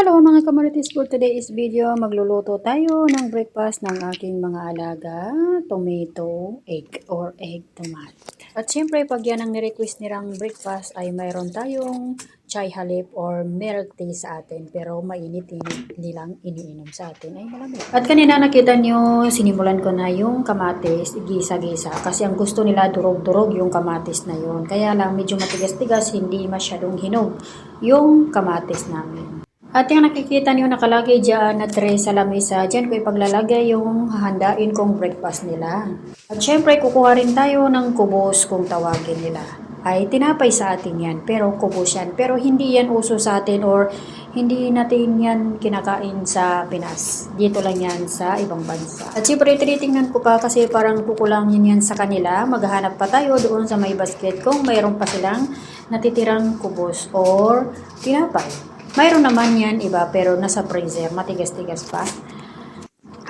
Hello mga kamarites for today's video. Magluluto tayo ng breakfast ng aking mga alaga. Tomato, egg or egg tomat. At syempre pag yan ang nirequest nilang breakfast ay mayroon tayong chai halip or milk tea sa atin. Pero mainit-init nilang iniinom sa atin ay malamig. At kanina nakita nyo, sinimulan ko na yung kamatis, gisa-gisa. Kasi ang gusto nila durog-durog yung kamatis na yon. Kaya lang medyo matigas-tigas, hindi masyadong hinog yung kamatis namin. At yung nakikita niyo nakalagay dyan na tray sa lamesa, dyan ko ipaglalagay yung hahandain kong breakfast nila. At syempre, kukuha rin tayo ng kubos kung tawagin nila. Ay, tinapay sa atin yan, pero kubos yan. Pero hindi yan uso sa atin or hindi natin yan kinakain sa Pinas. Dito lang yan sa ibang bansa. At syempre, tinitingnan ko pa kasi parang kukulangin yan sa kanila. Maghahanap pa tayo doon sa may basket kung mayroon pa silang natitirang kubos or tinapay. Mayroon naman yan iba pero nasa freezer, matigas-tigas pa.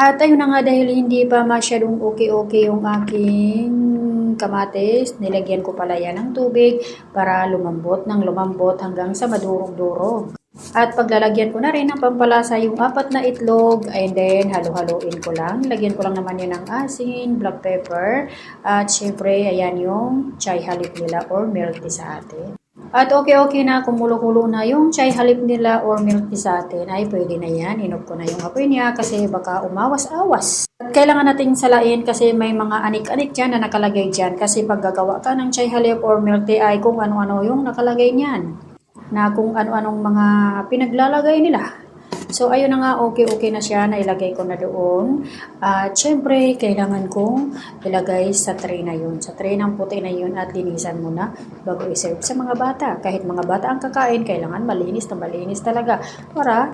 At ayun na nga dahil hindi pa masyadong okay-okay yung aking kamatis, nilagyan ko pala yan ng tubig para lumambot ng lumambot hanggang sa madurog-durog. At paglalagyan ko na rin ng pampalasa yung apat na itlog and then halo-haloin ko lang. Lagyan ko lang naman yun ng asin, black pepper at syempre ayan yung chai halip nila or milk tea sa atin. At okay-okay na, kumulo-kulo na yung chai halip nila or milk tea sa atin, ay pwede na yan. Inog ko na yung apoy niya kasi baka umawas-awas. At kailangan nating salain kasi may mga anik-anik dyan na nakalagay dyan. Kasi pag gagawa ka ng chai halip or milk tea ay kung ano-ano yung nakalagay niyan. Na kung ano-anong mga pinaglalagay nila. So, ayun na nga, okay-okay na siya, nailagay ko na doon. At, syempre, kailangan kong ilagay sa tray na yun. Sa tray ng puti na yun at linisan mo na bago iserve sa mga bata. Kahit mga bata ang kakain, kailangan malinis na malinis talaga para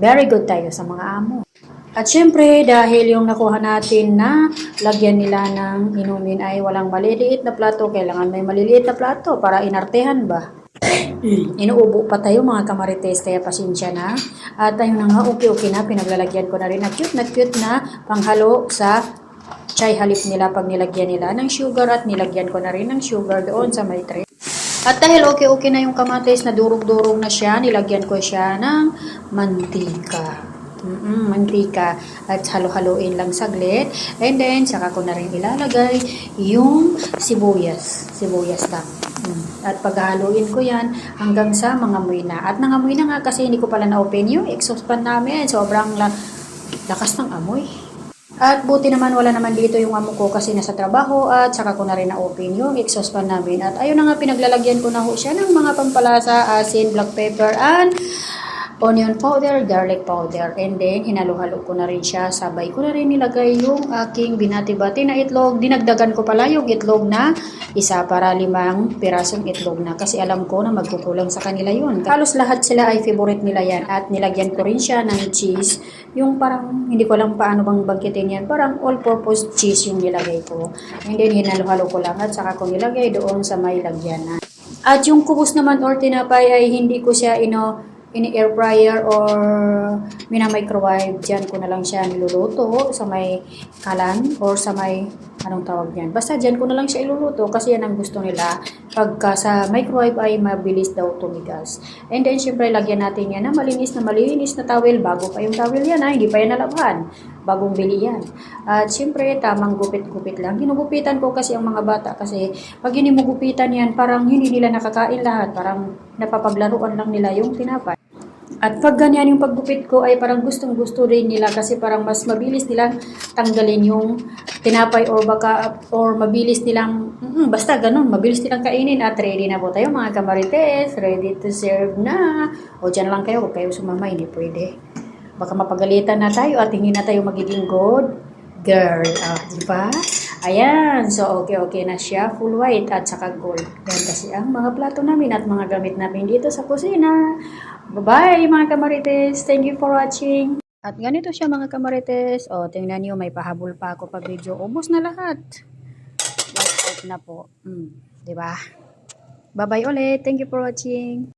very good tayo sa mga amo. At syempre, dahil yung nakuha natin na lagyan nila ng inumin ay walang maliliit na plato, kailangan may maliliit na plato para inartehan ba? Inuubo pa tayo mga kamarites, kaya pasensya na. At ayun na nga, okay-okay na, pinaglalagyan ko na rin na cute na cute na panghalo sa chai halip nila pag nilagyan nila ng sugar at nilagyan ko na rin ng sugar doon sa may tray. At dahil okay-okay na yung kamatis na durog-durog na siya, nilagyan ko siya ng mantika. Mm mantika at halo-haloin lang saglit and then saka ko na rin ilalagay yung sibuyas sibuyas lang Mm. At paghaluin ko yan hanggang sa mangamoy na. At nangamoy na nga kasi hindi ko pala na-open yung exhaust fan namin. Sobrang la- lakas ng amoy. At buti naman wala naman dito yung amo ko kasi nasa trabaho at saka ko na rin na-open yung exhaust fan namin. At ayun na nga pinaglalagyan ko na ho siya ng mga pampalasa, asin, black pepper, and onion powder, garlic powder. And then, hinalo-halo ko na rin siya. Sabay ko na rin nilagay yung aking binati-bati na itlog. Dinagdagan ko pala yung itlog na isa para limang pirasong itlog na. Kasi alam ko na magkukulang sa kanila yun. Halos lahat sila ay favorite nila yan. At nilagyan ko rin siya ng cheese. Yung parang, hindi ko lang paano bang bangkitin yan. Parang all-purpose cheese yung nilagay ko. And then, hinalo-halo ko lang. At saka ko nilagay doon sa may lagyanan. At yung kubos naman or tinapay ay hindi ko siya ino ini air fryer or mina-microwave, dyan ko na lang siya niluluto sa may kalan or sa may anong tawag yan. Basta dyan ko na lang siya iluluto kasi yan ang gusto nila. Pagka sa microwave ay mabilis daw tumigas. And then syempre lagyan natin yan na malinis na malinis na towel bago pa yung towel yan ha, hindi pa yan nalabhan. Bagong bili yan. At syempre tamang gupit-gupit lang. Ginugupitan ko kasi ang mga bata kasi pag hindi mo gupitan yan parang hindi nila nakakain lahat. Parang napapaglaruan lang nila yung tinapay. At pag ganyan yung paggupit ko ay parang gustong gusto rin nila kasi parang mas mabilis nilang tanggalin yung tinapay or baka or mabilis nilang mm, basta ganun, mabilis nilang kainin at ready na po tayo mga kamarites, ready to serve na. O dyan lang kayo, kayo sumama, hindi pwede. Baka mapagalitan na tayo at hindi na tayo magiging good girl. Ah, di ba? Ayan, so okay-okay na siya, full white at saka gold. Yan kasi ang mga plato namin at mga gamit namin dito sa kusina. Bye-bye mga kamarites. Thank you for watching. At ganito siya mga kamarites. O, tingnan niyo may pahabol pa ako pa video. Ubus na lahat. White out na po. Mm, ba? Bye-bye ulit. Thank you for watching.